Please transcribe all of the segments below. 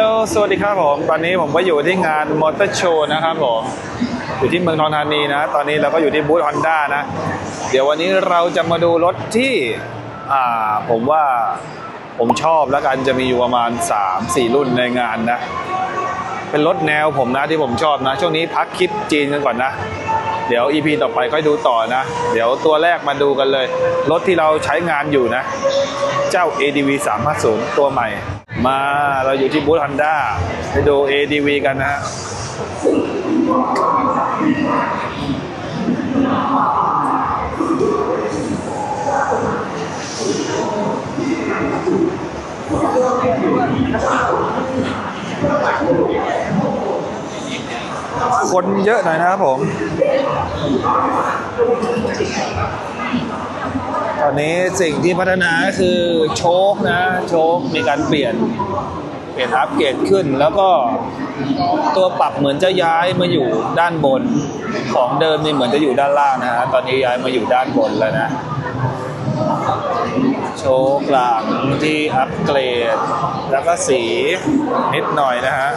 ลสวัสดีครับผม ตอนนี้ผมก็อยู่ที่งานมอเตอร์โชว์นะครับผม อยู่ที่เมืองทองธานีนะ ตอนนี้เราก็อยู่ที่บูธฮอนด้านะ เดี๋ยววันนี้เราจะมาดูรถที่ อ่า ผมว่าผมชอบแล้วกันจะมีอยู่ประมาณ 3-4 รุ่นในงานนะ เป็นรถแนวผมนะที่ผมชอบนะ ช่วงนี้พักคลิปจีนกันก่อนนะ เดี๋ยว EP ต่อไปค่อยดูต่อนะ เดี๋ยวตัวแรกมาดูกันเลย รถที่เราใช้งานอยู่นะ เจ้า ADV 350ตัวใหม่ มาเราอยู่ที่บูธฮอนด้าไปดู ADV กันนะฮะคนเยอะหน่อยนะครับผม ตอนนี้สิ่งที่พัฒนาคือโชคนะโชคมีการเปลี่ยนเปลี่ยนอัปเกรดขึ้น แล้วก็ตัวปรับเหมือนจะย้ายมาอยู่ด้านบนของเดิมนี่เหมือนจะอยู่ด้านล่างนะฮะตอนนี้ย้ายมาอยู่ด้านบนแล้วนะ โชคหลังที่อัปเกรด แล้วก็สีนิดหน่อยนะฮะ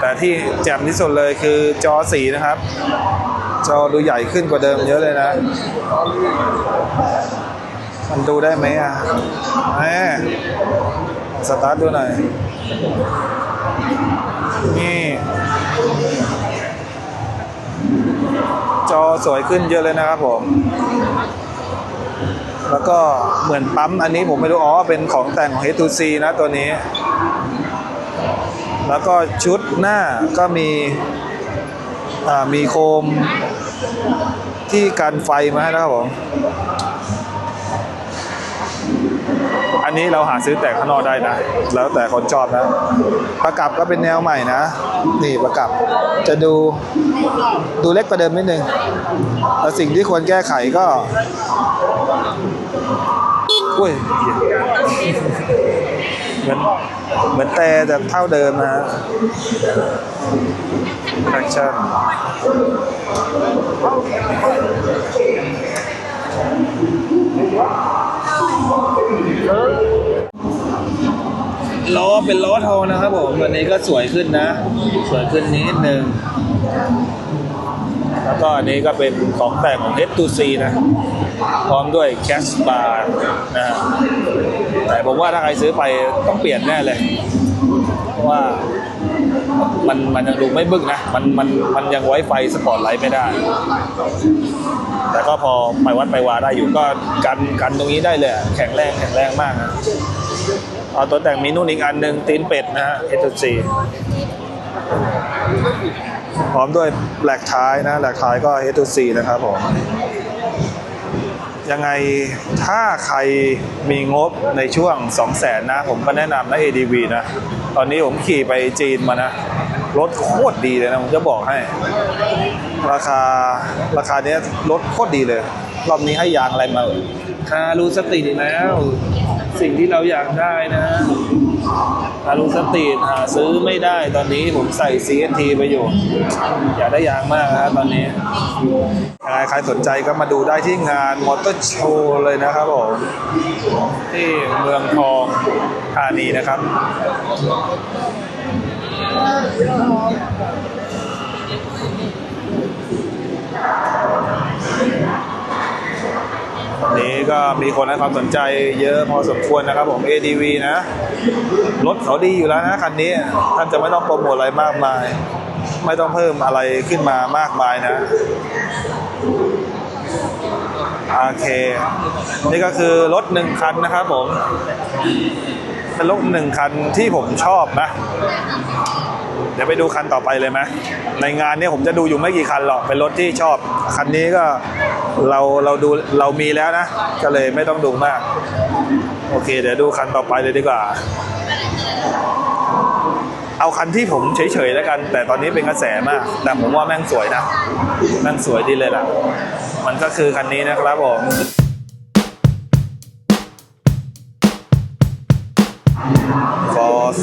แต่ที่แจ่มที่สุดเลยคือจอสีนะครับจอดูใหญ่ขึ้นกว่าเดิมเยอะเลยนะ มันดูได้ไหมอะแหมสตาร์ทดูหน่อย นี่ จอสวยขึ้นเยอะเลยนะครับผม แล้วก็เหมือนปั๊มอันนี้ผมไม่รู้ อ๋อ เป็นของแต่งของ H2C นะตัวนี้ แล้วก็ชุดหน้าก็มีอ่ามีโคมที่กันไฟมาให้นะครับผม นนี้เราหาซื้อแต่ข้างนอกได้นะ แล้วแต่คนชอบนะ ประกับก็เป็นแนวใหม่นะ นี่ประกับจะดูดูเล็กกว่าเดิมนิดนึงแต่สิ่งที่ควรแก้ไขก็อุ้ยเหมือนเหมือนแต่แต่เท่าเดิมนะฮะ traction ล้อเป็นล้อทองนะครับผมวันนี้ก็สวยขึ้นนะ สวยขึ้นนิดนึงแล้วก็อันนี้ก็เป็นของแต่งของ H2C นะ พร้อมด้วยแคสบาร์นะแต่ผมว่าถ้าใครซื้อไปต้องเปลี่ยนแน่เลย เพราะว่ามันมันยังดูไม่บึ้งนะ มันมันมันยังไว้ไฟสปอร์ตไลท์ไม่ได้ แต่ก็พอไปวัดไปวาได้อยู่ก็กันกันตรงนี้ได้เลย แข็งแรงแข็งแรงมากนะ เอาตัวแต่งมีนู่นอีกอันหนึ่งตีนเป็ดนะฮะ H2C พร้อมด้วยแหลกท้ายนะแหลกท้ายก็ H2C นะครับผมยังไงถ้าใครมีงบในช่วง 2 0 0แสนนะ ผมก็แนะนำนะ ADV นะ ตอนนี้ผมขี่ไปจีนมานะ รถโคตรดีเลยนะ ผมจะบอกให้ ราคาราคาเนี้ยรถโคตรดีเลย รอบนี้ให้ยางอะไรมาคารูสตรีทอีแล้ว สิ่งที่เราอยากได้นะคารูสตรีทหาซื้อไม่ได้ตอนนี้ผมใส่ CST ไปอยู่อยากได้ยางมากนะตอนนี้ใครสนใจก็มาดูได้ที่งานมอเตอร์โชว์เลยนะครับผมที่เมืองทองธานีนะครับ นี้ก็มีคนให้ความสนใจเยอะพอสมควรนะครับผม ADV นะ รถเขาดีอยู่แล้วนะคันนี้ ท่านจะไม่ต้องโปรโมทอะไรมากมาย ไม่ต้องเพิ่มอะไรขึ้นมามากมายนะโอเค นี่ก็คือรถหนึ่งคันนะครับผม เป็นรถหนึ่งคันที่ผมชอบนะ เดี๋ยวไปดูคันต่อไปเลยไหมในงานนี้ผมจะดูอยู่ไม่กี่คันหรอก เป็นรถที่ชอบ คันนี้ก็เราเราดูเรามีแล้วนะ ก็เลยไม่ต้องดูมาก โอเค เดี๋ยวดูคันต่อไปเลยดีกว่า เอาคันที่ผมเฉยๆแล้วกัน แต่ตอนนี้เป็นกระแสมาก แต่ผมว่าแม่งสวยนะ แม่งสวยดีเลยล่ะ มันก็คือคันนี้นะครับผม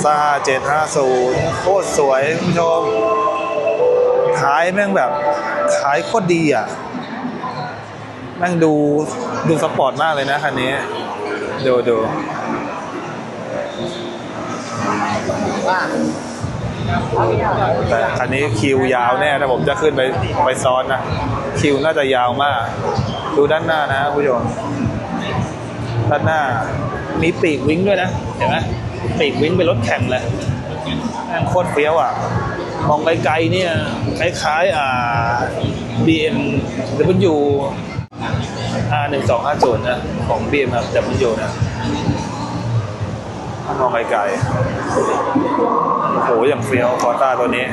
ซ่า 750 โคตรสวยคุณผู้ชมท้ายแม่งแบบท้ายโคตรดีอะ แม่งดูดูสปอร์ตมากเลยนะคันนี้ ดูดูแต่คันนี้คิวยาวแน่ถ้าผมจะขึ้นไปไปซ้อนนะ คิวน่าจะยาวมาก ดูด้านหน้านะผู้ชม ด้านหน้ามีปีกวิ้งด้วยนะ เห็นไหม ปีกวิ้งเป็นรถแข่งเลยแม่งโคตรเฟี้ยวอะ มองไกลๆเนี่ย คล้ายๆ อ่า BM W R หนึ่งสองห้าศูนย์นะ ของ BM ครับ W นะถ้ามองไกลๆโอ้โหอย่างเฟี้ยวคอต้าตัวนี้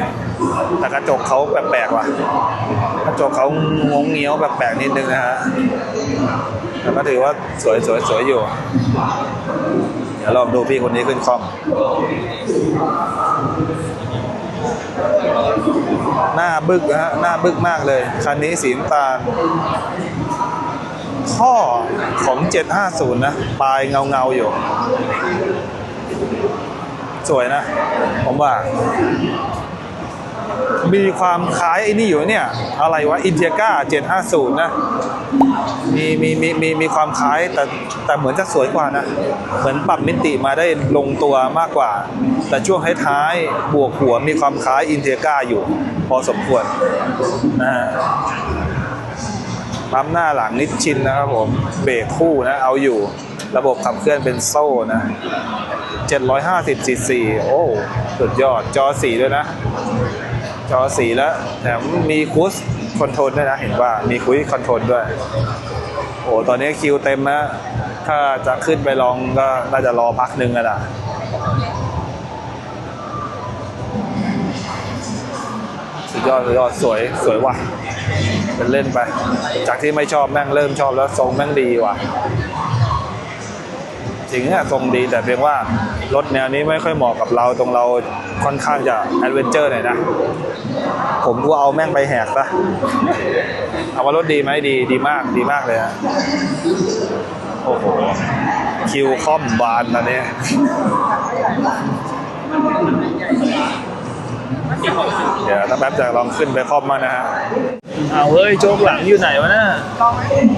แต่กระจกเขาแปลกๆว่ะ กระจกเขางงเงี้ยวแปลกๆนิดนึงนะฮะแต่ก็ถือว่าสวยสวยสวยอยู่ ดี๋ยวลองดูพี่คนนี้ขึ้นคล่อม หน้าบึกนะฮะ หน้าบึกมากเลย คันนี้สีน้ำตาล ข้อของ 750 นะ ปลายเงาเงาอยู่ สวยนะ ผมว่า มีความคล้ายไอ้นี่อยู่เนี่ย อะไรวะ อินเดียก้า750 นะ มีมีมีมีมีความคล้ายแต่แต่เหมือนจะสวยกว่านะ เหมือนปรับมิติมาได้ลงตัวมากกว่า แต่ช่วงท้ายๆบวกหัวมีความคล้ายอินเดียก้าอยู่ พอสมควรนะฮะปั๊มหน้าหลังนิดชินนะครับผมเบรกคู่นะ เอาอยู่ระบบขับเคลื่อนเป็นโซ่นะ 750ซีซีโอ้ สุดยอดจอสีด้วยนะ จอสีแล้วแถมมีคูสคอนโทรลด้วยนะ เห็นว่ามีคุยคอนโทรลด้วย โอ้ตอนนี้คิวเต็มนะถ้าจะขึ้นไปลองก็น่าจะรอพักหนึ่งอะนะสุดยอดสุดยอดสวยสวยว่ะเป็นเล่นไป จากที่ไม่ชอบแม่งเริ่มชอบแล้วทรงแม่งดีว่ะ จริงเนี่ยทรงดีแต่เพียงว่ารถแนวนี้ไม่ค่อยเหมาะกับเราตรงเราค่อนข้างจะแอดเวนเจอร์หน่อยนะ ผมก็เอาแม่งไปแหกซะเอาว่ารถดีไหมดีดีมากดีมากเลยฮะโอ้โหคิวคอมบานตอนนี้เดี๋ยวถ้าแป๊บจะลองขึ้นไปคอมมานะฮะ เอาเฮ้ยโชคหลังอยู่ไหนวะนะ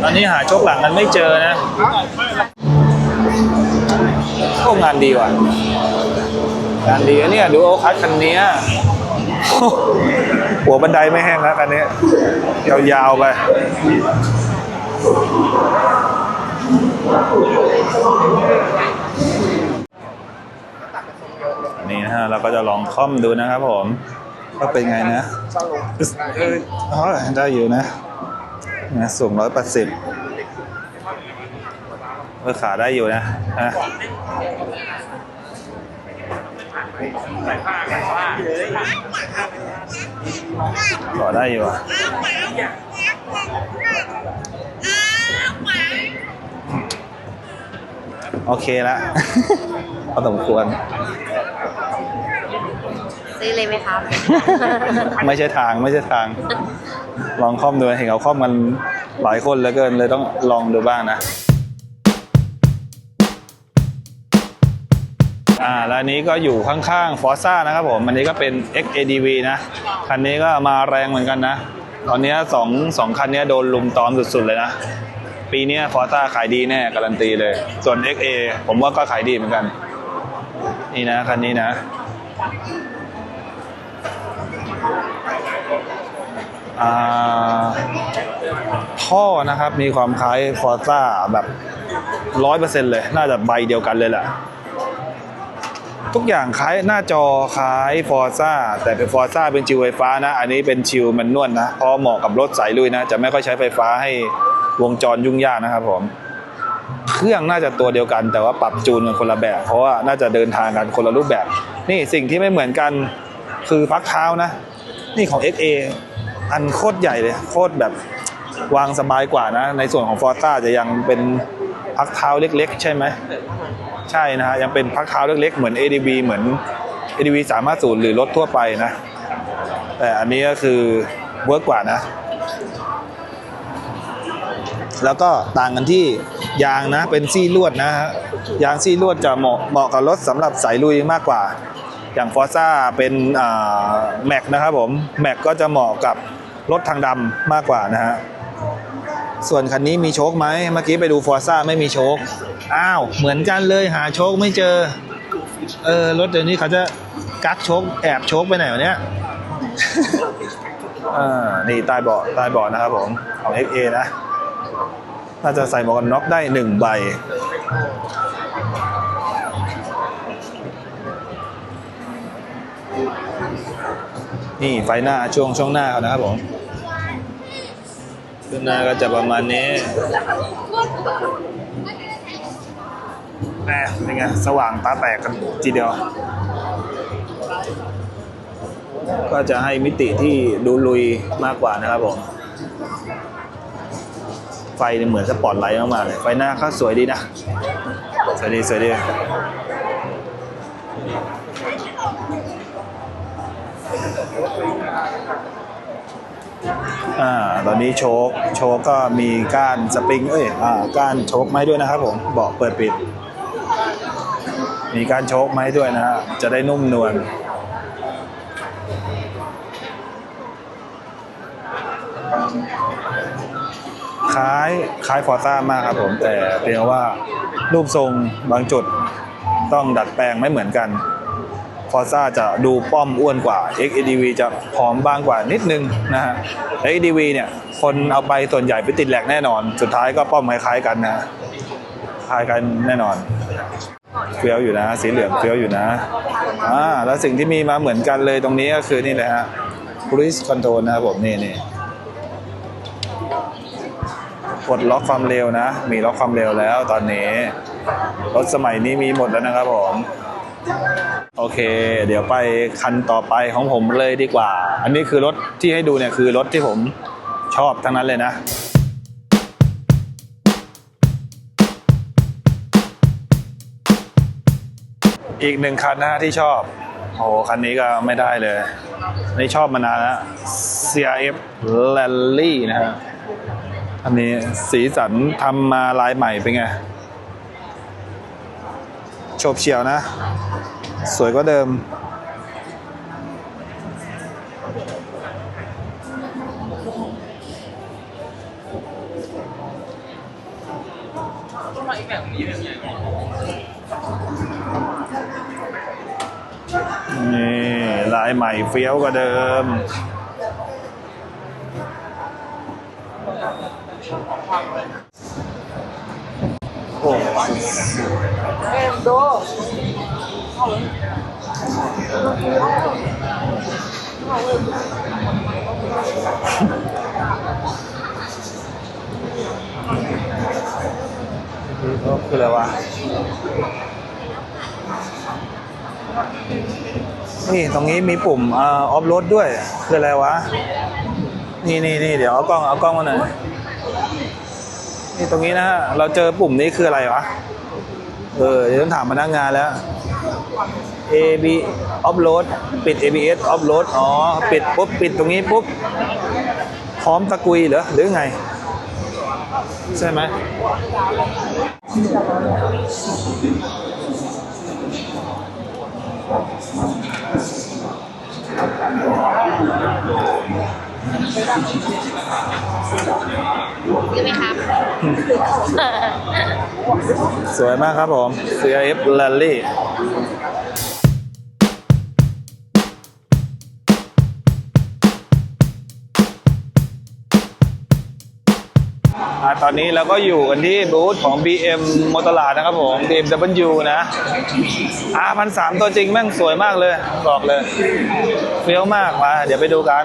ตอนนี้หาโชคหลังกันไม่เจอนะ โอ้งานดีว่ะงานดีเนี่ยดูโอคัสคันเนี้หัวบันไดไม่แห้งแล้วคันนี้ยาวๆไปนี่นะฮะเราก็จะลองค่อมดูนะครับผมว่าเป็นไงนะเออได้อยู่นะนะสูงร้อยแปดสิบ เออขาได้อยู่นะฮะขอได้อยู่อะโอเคละพอสมควร ซื้อเลยไหมครับ ไม่ใช่ทางไม่ใช่ทาง ลองคอมดูเห็นเขาคอมมันหลายคนเหลือเกินเลยต้องลองดูบ้างนะ อ่าแล้วอันนี้ก็อยู่ข้างๆ Forza นะครับผม อันนี้ก็เป็น XADV นะ คันนี้ก็มาแรงเหมือนกันนะ ตอนนี้สองสองคันนี้โดนลุมตอมสุดๆเลยนะ ปีนี้ Forza ขายดีแน่การันตีเลย ส่วน XA ผมว่าก็ขายดีเหมือนกัน นี่นะคันนี้นะอ่าท่อนะครับมีความคล้ายฟอร์ซ่าแบบร้อยเปอร์เซ็นเลย น่าจะใบเดียวกันเลยแหละ ทุกอย่างคล้ายหน้าจอคล้ายฟอร์ซ่าแต่เป็นฟอร์ซ่าเป็นชิวไฟฟ้านะ อันนี้เป็นชิวมันนวลนะ เพราะเหมาะกับรถสายลุยนะ จะไม่ค่อยใช้ไฟฟ้าให้วงจรยุ่งยากนะครับผม เครื่องน่าจะตัวเดียวกัน แต่ว่าปรับจูนกันคนละแบบ เพราะว่าน่าจะเดินทางกันคนละรูปแบบ นี่สิ่งที่ไม่เหมือนกันคือพักเท้านะ นี่ของ XA อันโคตรใหญ่เลย โคตรแบบวางสบายกว่านะ ในส่วนของฟอร์ต้าจะยังเป็นพักเท้าเล็ก ๆ ใช่ไหม ใช่นะฮะยังเป็นพักเท้าเล็กๆ เหมือน ADV เหมือน ADV 350 หรือรถทั่วไปนะ แต่อันนี้ก็คือเวิร์กกว่านะ แล้วก็ต่างกันที่ยางนะเป็นซี่ลวดนะฮะยางซี่ลวดจะเหมาะเหมาะกับรถสำหรับสายลุยมากกว่า อย่างฟอร์ซ่าเป็นแม็กนะครับผมแม็กก็จะเหมาะกับรถทางดำมากกว่านะฮะ ส่วนคันนี้มีโชคไหมเมื่อกี้ไปดูฟอร์ซ่าไม่มีโชคอ้าว เหมือนกันเลยหาโชคไม่เจอ เออรถเดี๋ยวนี้เขาจะกักโชคแอบโชคไปไหนวะเนี้ยอ่านี่ใต้เบาะใต้เบาะนะครับผมของ XA นะ น่าจะใส่หมวกกันน็อกได้หนึ่งใบนี่ไฟหน้าช่วงช่วงหน้าเขานะครับผม ช่วงหน้าก็จะประมาณนี้แหมเป็นไงสว่างตาแตกกันทีเดียว ก็จะให้มิติที่ดูลุยมากกว่านะครับผมไฟเนี่ยเหมือนสปอตไลท์มากๆเลย ไฟหน้าก็สวยดีนะ สวยดี สวยดีอ่า ตอนนี้โชคโชคก็มีก้านสปริงเอ้ยอ่าก้านโชคไม้ด้วยนะครับผมเบาะเปิดปิด มีการโชคไม้ด้วยนะฮะจะได้นุ่มนวลคล้ายคล้ายฟอร์ซ่ามากครับผมแต่เพียงว่ารูปทรงบางจุดต้องดัดแปลงไม่เหมือนกัน ฟอร์ซ่าจะดูป้อมอ้วนกว่า XADV จะผอมบางกว่านิดนึงนะฮะ XADV เนี่ย คนเอาไปส่วนใหญ่ไปติดแหลกแน่นอน สุดท้ายก็ป้อมคล้ายๆกันนะคล้ายกันแน่นอนเฟี้ยวอยู่นะ สีเหลืองเฟี้ยวอยู่นะอ่าแล้วสิ่งที่มีมาเหมือนกันเลยตรงนี้ก็คือนี่เลยฮะ cruise control นะครับผมนี่นี่กดล็อกความเร็วนะ มีล็อกความเร็วแล้วตอนนี้ รถสมัยนี้มีหมดแล้วนะครับผม โอเค เดี๋ยวไปคันต่อไปของผมเลยดีกว่า อันนี้คือรถที่ให้ดูเนี่ยคือรถที่ผมชอบทั้งนั้นเลยนะอีกหนึ่งคันนะที่ชอบ โอ้คันนี้ก็ไม่ได้เลยนนี่ชอบมานานแล้ว CRF Rally นะฮะ อันนี้สีสันทำมาลายใหม่เป็นไง โฉบเฉี่ยวนะ สวยก็เดิม นี่ลายใหม่เฟี้ยวกว่าเดิมความเลย โอ้คืออะไรวะนี่ตรงนี้มีปุ่มออฟโรดด้วย คืออะไรวะ นี่นี่นี่เดี๋ยวเอากล้องเอากล้องมาหน่อย นี่ตรงนี้นะฮะเราเจอปุ่มนี้คืออะไรวะ เออเดี๋ยวต้องถามพนักงานแล้ว AB offload ปิด ABS offload อ๋อ ปิดปุ๊บ ปิดตรงนี้ปุ๊บ พร้อมตะกุยเหรอ หรือไง ใช่ไหม ใช่ไหมครับ สวยมากครับผม CRF Rally อ่าตอนนี้เราก็อยู่กันที่บูธของ BM มอเตอร์ลาดนะครับผม BMW นะ R พันสามตัวจริงแม่งสวยมากเลย บอกเลย เฟี้ยวมากมา เดี๋ยวไปดูกัน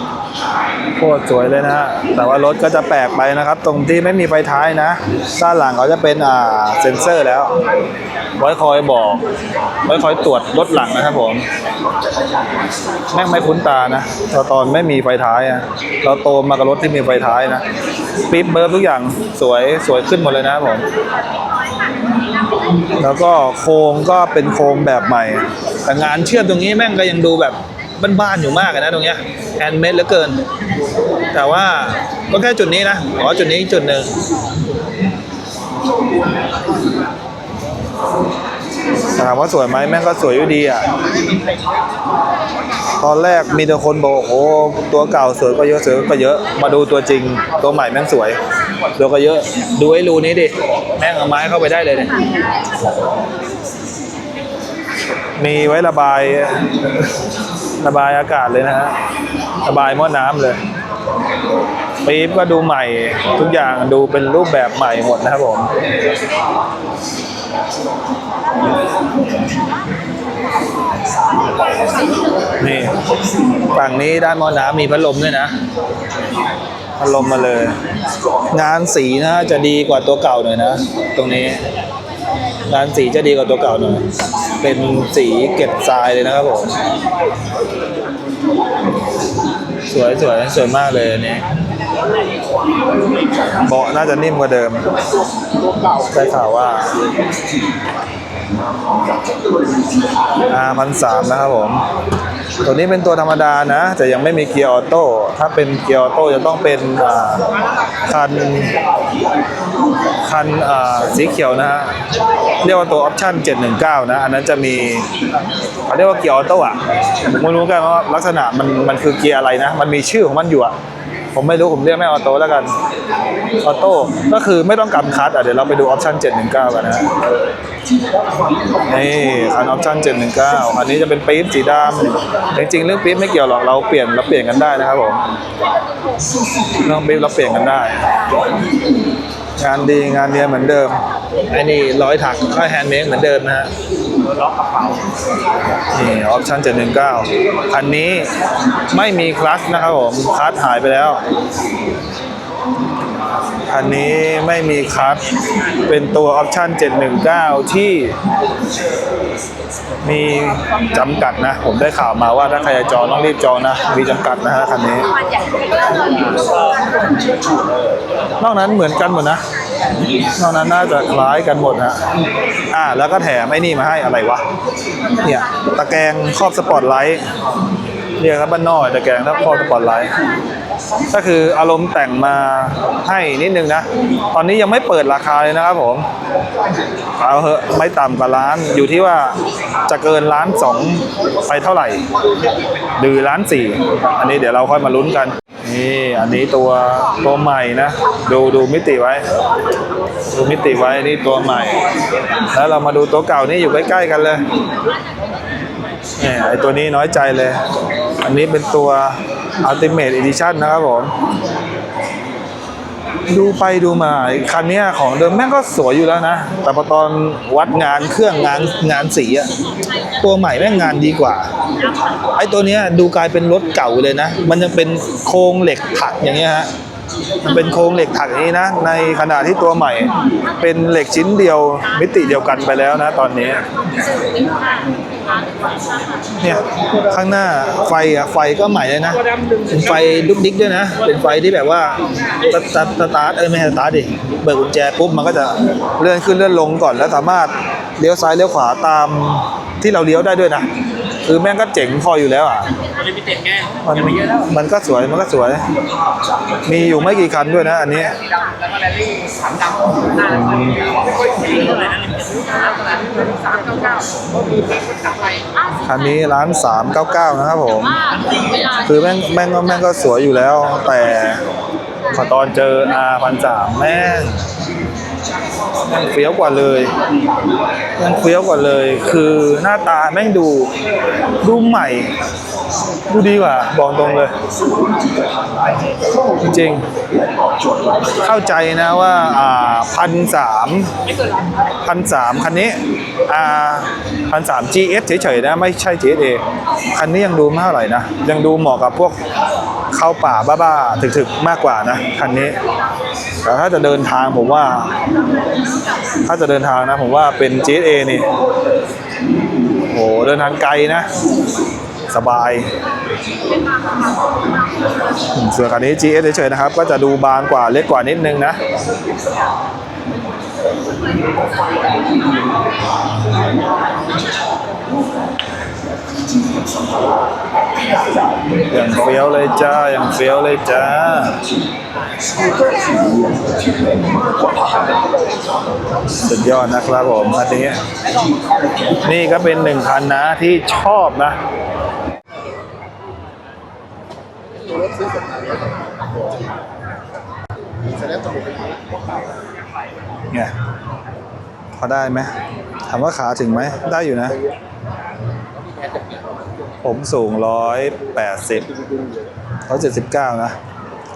โคตรสวยเลยนะฮะแต่ว่ารถก็จะแปลกไปนะครับ ตรงที่ไม่มีไฟท้ายนะ ด้านหลังเขาจะเป็นอ่าเซ็นเซอร์แล้ว ไว้คอยบอกไว้คอยตรวจรถหลังนะครับผมแม่งไม่คุ้นตานะตอนตอนไม่มีไฟท้ายอะเราโตมากับรถที่มีไฟท้ายนะปิ๊บเบิร์บทุกอย่างสวยสวยขึ้นหมดเลยนะครับผมแล้วก็โครงก็เป็นโครงแบบใหม่ แต่งานเชื่อมตรงนี้แม่งก็ยังดูแบบ บ้านๆอยู่มากนะตรงเนี้ยแฮนเมดเหลือเกิน แต่ว่าก็แค่จุดนี้นะขอจุดนี้จุดหนึ่งถามว่าสวยไหมแม่งก็สวยอยู่ดีอะ ตอนแรกมีแต่คนบอกโอ้โหตัวเก่าสวยก็เยอะสวยก็เยอะ มาดูตัวจริง ตัวใหม่แม่งสวยตัวก็เยอะ ดูไอ้รูนี้ดิ แม่งเอาไม้เข้าไปได้เลยเนี่ย มีไว้ระบาย ระบายอากาศเลยนะฮะระบายหม้อน้ำเลยปี๊บก็ดูใหม่ทุกอย่างดูเป็นรูปแบบใหม่หมดนะครับผมนี่ฝั่งนี้ด้านมอน้ำมีพัดลมด้วยนะพัดลมมาเลย งานสีนะจะดีกว่าตัวเก่าหน่อยนะ ตรงนี้ งานสีจะดีกว่าตัวเก่าหน่อย เป็นสีเก็บทรายเลยนะครับผม สวยสวยสวยมากเลยอันนี้เบาะน่าจะนิ่มกว่าเดิมได้ข่าวว่า R พันสามนะครับผม ตัวนี้เป็นตัวธรรมดานะแต่ยังไม่มีเกียร์ออโต้ ถ้าเป็นเกียร์ออโต้จะต้องเป็นอ่าคันคันอ่าสีเขียวนะฮะ เรียกว่าตัวออปชั่น719 นะ อันนั้นจะมีเขาเรียกว่าเกียร์ออโต้อะผมไม่รู้กันว่าลักษณะมันมันคือเกียร์อะไรนะ มันมีชื่อของมันอยู่อะ ผมไม่รู้ผมเรียกไม่ออโต้แล้วกัน ออโต้ก็คือไม่ต้องกำคัดอะเดี๋ยวเราไปดูออปชั่น719 กันนะนี่คันออปชั่น719 อันนี้จะเป็นปี๊บสีดำจริงๆเรื่องปี๊บไม่เกี่ยวหรอกเราเปลี่ยนเราเปลี่ยนกันได้นะครับผมเรื่องปี๊บเราเปลี่ยนกันได้ งานดีงานเนียนเหมือนเดิมไอ้นี่ร้อยถักก็แฮนด์เมดเหมือนเดิมนะฮะ ล็อกกระเป๋านี่ออปชั่น719คันนี้ไม่มีคลัตช์นะครับผมคลัตช์หายไปแล้วคันนี้ไม่มีคลัตช์เป็นตัวออปชั่น719 ที่มีจำกัดนะ ผมได้ข่าวมาว่าถ้าใครจะจองต้องรีบจองนะ มีจำกัดนะฮะคันนี้ นอกนั้นเหมือนกันหมดนะ นอกนั้นน่าจะคล้ายกันหมดนะอ่า แล้วก็แถมไอ้นี่มาให้อะไรวะ เนี่ยตะแกรงครอบสปอตไลท์เรียกครับบ้านนอกตะแกรงถ้าครอบสปอตไลท์ก็คืออารมณ์แต่งมาให้นิดนึงนะ ตอนนี้ยังไม่เปิดราคาเลยนะครับผม เอาเหอะไม่ต่ำกว่าล้าน อยู่ที่ว่าจะเกินล้านสองไปเท่าไหร่ หรือล้านสี่ อันนี้เดี๋ยวเราค่อยมาลุ้นกัน นี่อันนี้ตัวตัวใหม่นะ ดูดูมิติไว้ ดูมิติไว้นี่ตัวใหม่ แล้วเรามาดูตัวเก่านี่อยู่ใกล้ๆกันเลยเนี่ยไอตัวนี้น้อยใจเลย อันนี้เป็นตัว Ultimate Edition นะครับผม ดูไปดูมาคันนี้ของเดิมแม่งก็สวยอยู่แล้วนะ แต่พอตอนวัดงานเครื่องงานงานสีอะตัวใหม่แม่งงานดีกว่า ไอ้ตัวเนี้ยดูกลายเป็นรถเก่าเลยนะ มันยังเป็นโครงเหล็กถักอย่างเงี้ยฮะ เป็นโครงเหล็กถักนี้นะ ในขณะที่ตัวใหม่ เป็นเหล็กชิ้นเดียวมิติเดียวกันไปแล้วนะตอนนี้เนี่ยข้างหน้าไฟอะไฟก็ใหม่เลยนะเป็นไฟลุกดิ๊กด้วยนะ เป็นไฟที่แบบว่าสตาร์ทสตาร์ทเออไม่ใช่สตาร์ทดิเบิกกุญแจปุ๊บมันก็จะเลื่อนขึ้นเลื่อนลงก่อนแล้วสามารถเลี้ยวซ้ายเลี้ยวขวาตามที่เราเลี้ยวได้ด้วยนะ คือแม่งก็เจ๋งพออยู่แล้วอะมันลิมิเต็ดไงมันอย่าไปเยอะแล้วมันก็สวยมันก็สวย มีอยู่ไม่กี่คันด้วยนะ อันนี้สีดำแล้วก็แรลลี่สามดำหน้าไม่ค่อยสีเท่าไหร่นะลิมิเต็ดสามเก้าเก้าก็มีเพลงกลับไปคันนี้ร้าน399นะครับผมว่าเวลาคือแม่งแม่งก็แม่งก็สวยอยู่แล้ว แต่พอตอนเจอ R พันสามแม่ง ยังเฟี้ยวกว่าเลยยังเฟี้ยวกว่าเลย คือหน้าตาแม่งดูดูใหม่ ดูดีกว่า บอกตรงเลย จริงๆเข้าใจนะว่าอ่าพันสามพันสามคันนี้อ่า พันสาม GS เฉยๆนะไม่ใช่ GSA คันนี้ยังดูไม่เท่าไหร่นะ ยังดูเหมาะกับพวกเข้าป่าบ้าๆถึกๆมากกว่านะคันนี้ แต่ถ้าจะเดินทางผมว่า ถ้าจะเดินทางนะ ผมว่าเป็น GSA นี่โหเดินทางไกลนะ สบาย ส่วนคันนี้ GS เฉยๆนะครับ ก็จะดูบางกว่าเล็กกว่านิดนึงนะ อย่างเฟี้ยวเลยจ้า อย่างเฟี้ยวเลยจ้าสุดยอดนะครับผมคันนี้ นี่ก็เป็นหนึ่งคันนะที่ชอบนะเนี่ย อได้ไหมถามว่าขาถึงไหม ได้อยู่นะ ผมสูงร้อยแปดสิบร้อยเจ็ดสิบเก้านะ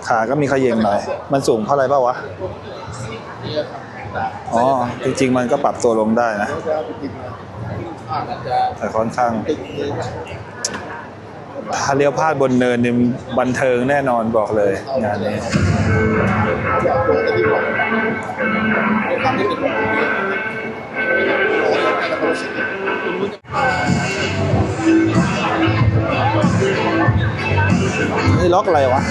ขาก็มีขยเยงหน่อย มันสูงเท่าไหร่เปล่าวะ อ๋อ จริง ๆ มันก็ปรับตัวลงได้นะ แต่ค่อนข้างถ้าเลี้ยวพลาดบนเนินนี่บันเทิงแน่นอนบอกเลยงานนี้ นี่ล็อกอะไรวะ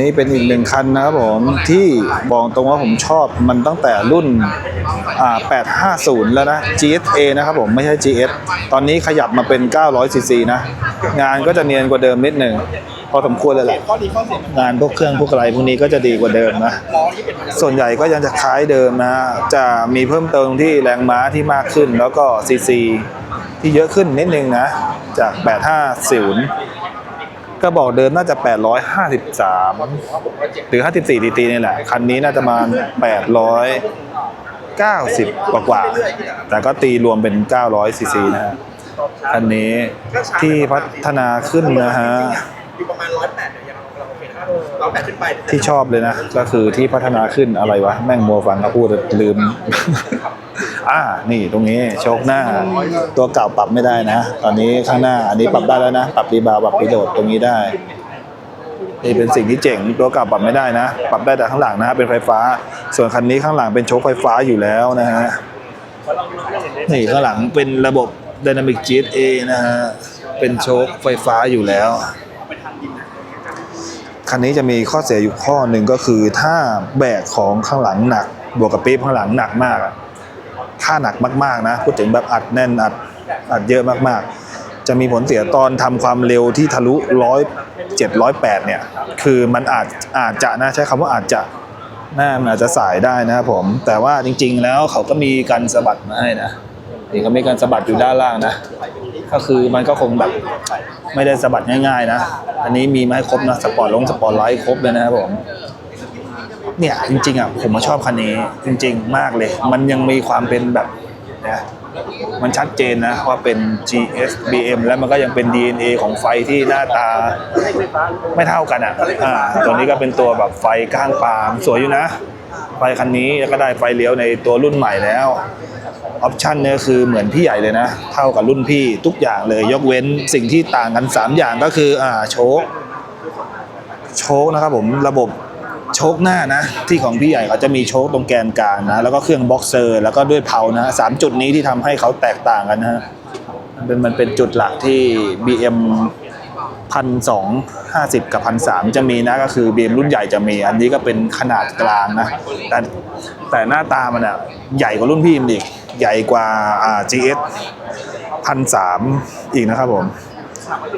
นี้เป็นอีกหนึ่งคันนะครับผมที่บอกตรงว่าผมชอบมันตั้งแต่รุ่นอ่า850 แล้วนะ GSA นะครับผมไม่ใช่ GS ตอนนี้ขยับมาเป็น 900 cc นะ งานก็จะเนียนกว่าเดิมนิดหนึ่งพอสมควรเลยแหละงานพวกเครื่องพวกอะไรพวกนี้ก็จะดีกว่าเดิมนะ ส่วนใหญ่ก็ยังจะคล้ายเดิมนะ จะมีเพิ่มเติมที่แรงม้าที่มากขึ้น แล้วก็ซีซีที่เยอะขึ้นนิดนึงนะ จาก 850 ก็บอกเดิมน่าจะ 853 หรือ 54ตีตีนี่แหละ คันนี้น่าจะมา 890 กว่ากว่าๆแต่ก็ตีรวมเป็น 900ซีซีนะฮะ คันนี้ที่พัฒนาขึ้นนะฮะอยู่ประมาณร้อยแปดเนี่ยยังเราโอเคนะครับร้อยแปดขึ้นไปที่ชอบเลยนะ ก็คือที่พัฒนาขึ้นอะไรวะ แม่งโมวฟังเขาพูดลืม อ่านี่ตรงนี้โชคหน้า ตัวเก่าปรับไม่ได้นะ ตอนนี้ข้างหน้าอันนี้ปรับได้แล้วนะ ปรับรีบาวด์ปรับรีโดดตรงนี้ได้นี่เป็นสิ่งที่เจ๋งตัวเก่าปรับไม่ได้นะ ปรับได้แต่ข้างหลังนะเป็นไฟฟ้า ส่วนคันนี้ข้างหลังเป็นโชคไฟฟ้าอยู่แล้วนะฮะนี่ข้างหลังเป็นระบบ Dynamic GSA นะฮะเป็นโชคไฟฟ้าอยู่แล้วคันนี้จะมีข้อเสียอยู่ข้อหนึ่งก็คือถ้าแบกของข้างหลังหนัก บวกกับปี๊บข้างหลังหนักมากอะ ถ้าหนักมากๆนะพูดถึงแบบอัดแน่นอัดอัดเยอะมากๆ จะมีผลเสียตอนทำความเร็วที่ทะลุร้อยเจ็ดร้อยแปดเนี่ย คือมันอาจอาจจะนะใช้คำว่าอาจจะหน้ามันอาจจะสายได้นะครับผม แต่ว่าจริง ๆ แล้วเขาก็มีการสะบัดมาให้นะนี่ก็มีการสะบัดอยู่ด้านล่างนะ ก็คือมันก็คงแบบไม่ได้สะบัดง่าย ๆ นะ อันนี้มีมาให้ครบนะสปอร์ตลงสปอร์ตไลท์ครบเลยนะครับผม เนี่ยจริงๆอะผมมาชอบคันนี้จริง ๆ มากเลย มันยังมีความเป็นแบบนะมันชัดเจนนะว่าเป็น GS BM แล้วมันก็ยังเป็น DNA ของไฟที่หน้าตาไม่เท่ากันอะอ่าตัวนี้ก็เป็นตัวแบบไฟก้างปามสวยอยู่นะ ไฟคันนี้แล้วก็ได้ไฟเลี้ยวในตัวรุ่นใหม่แล้วออปชันเนี่ยคือเหมือนพี่ใหญ่เลยนะ เท่ากับรุ่นพี่ทุกอย่างเลย ยกเว้นสิ่งที่ต่างกัน 3 อย่างก็คืออ่าโชคโชคนะครับผมระบบ โชคหน้านะ ที่ของพี่ใหญ่เขาจะมีโชคตรงแกนกลางนะ แล้วก็เครื่องบ็อกเซอร์ แล้วก็ด้วยเพานะสามจุดนี้ที่ทำให้เขาแตกต่างกันนะฮะมันเป็นมันเป็นจุดหลักที่ BM พันสองห้าสิบกับพันสามจะมีนะก็คือ BM รุ่นใหญ่จะมี อันนี้ก็เป็นขนาดกลางนะแต่แต่หน้าตามันอะใหญ่กว่ารุ่นพี่มันอีกใหญ่กว่าอ่า GS พันสามอีกนะครับผม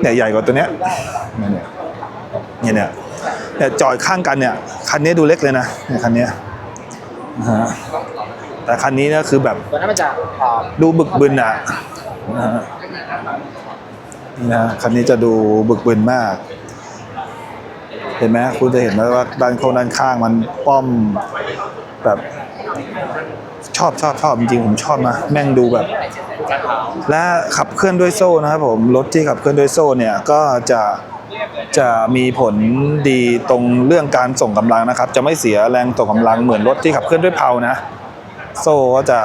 เนี่ยใหญ่กว่าตัวเนี้ยเนี่ยเนี่ย เนี่ยเนี่ยจอดข้างกันเนี่ยคันนี้ดูเล็กเลยนะเนี่ยคันนี้นะฮะแต่คันนี้เนี่ยคือแบบตัวนั้นมันจะดูบึกบึนอะนะฮะนี่นะคันนี้จะดูบึกบึนมาก เห็นไหมคุณจะเห็นไหมว่าด้านโค้งด้านข้างมันป้อมแบบชอบชอบชอบจริงๆผมชอบนะแม่งดูแบบ และขับเคลื่อนด้วยโซ่นะครับผมรถที่ขับเคลื่อนด้วยโซ่เนี่ยก็จะ จะมีผลดีตรงเรื่องการส่งกำลังนะครับ จะไม่เสียแรงส่งกำลังเหมือนรถที่ขับเคลื่อนด้วยเพลานะ โซ่ก็จะ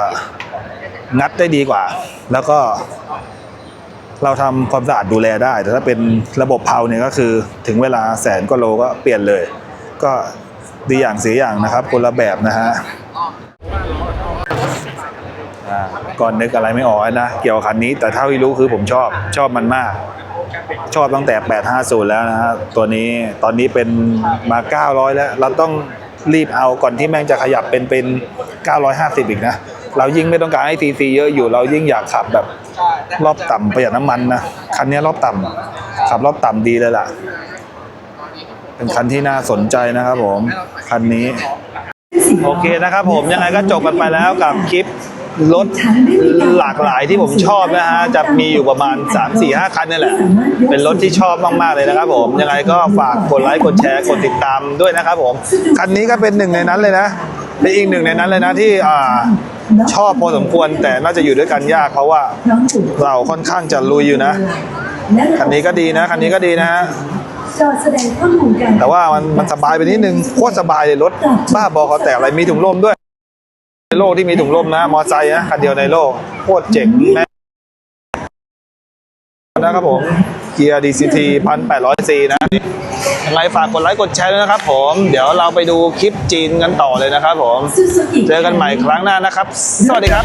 งัดได้ดีกว่า แล้วก็เราทำความสะอาดดูแลได้ แต่ถ้าเป็นระบบเพาเนี่ยก็คือถึงเวลาแสนก็โลก็เปลี่ยนเลย ก็ดีอย่างเสียอย่างนะครับคนละแบบนะฮะก่อนนึกอะไรไม่ออกนะ เกี่ยวกับคันนี้แต่เท่าที่รู้คือผมชอบชอบมันมาก ชอบตั้งแต่ 850 แล้วนะฮะตัวนี้ตอนนี้เป็นมา 900 แล้ว เราต้องรีบเอาก่อนที่แม่งจะขยับเป็นเป็น 950 อีกนะ เรายิ่งไม่ต้องการให้ซีซีเยอะอยู่ เรายิ่งอยากขับแบบรอบต่ำประหยัดน้ำมันนะ คันนี้รอบต่ำขับรอบต่ำดีเลยล่ะ เป็นคันที่น่าสนใจนะครับผม คันนี้ โอเคนะครับผมยังไงก็จบกันไปแล้วกับคลิป รถหลากหลายที่ผมชอบนะฮะ จะมีอยู่ประมาณ 3 4 5 คันนี่แหละ เป็นรถที่ชอบมาก ๆ เลยนะครับผม ยังไงก็ฝากกดไลค์ กดแชร์ กดติดตามด้วยนะครับผม คันนี้ก็เป็นหนึ่งในนั้นเลยนะ เป็นอีกหนึ่งในนั้นเลยนะที่อ่าชอบพอสมควรแต่น่าจะอยู่ด้วยกันยากเพราะว่าเราค่อนข้างจะลุยอยู่นะ คันนี้ก็ดีนะ คันนี้ก็ดีนะฮะแต่ว่ามันมันสบายไปนิดนึงโคตรสบายเลยรถบ้าบอคอแตกอะไรมีถุงลมด้วย โลกที่มีถุงลมนะ มอไซค์นะคันเดียวในโลกโคตรเจ๋งแม่นะครับผมเกียร์ DCT 1,800 c นะยังไงฝากกดไลค์กดแชร์ด้วยนะครับผม เดี๋ยวเราไปดูคลิปจีนกันต่อเลยนะครับผมซูซูกิเจอกันใหม่ครั้งหน้านะครับ สวัสดีครับ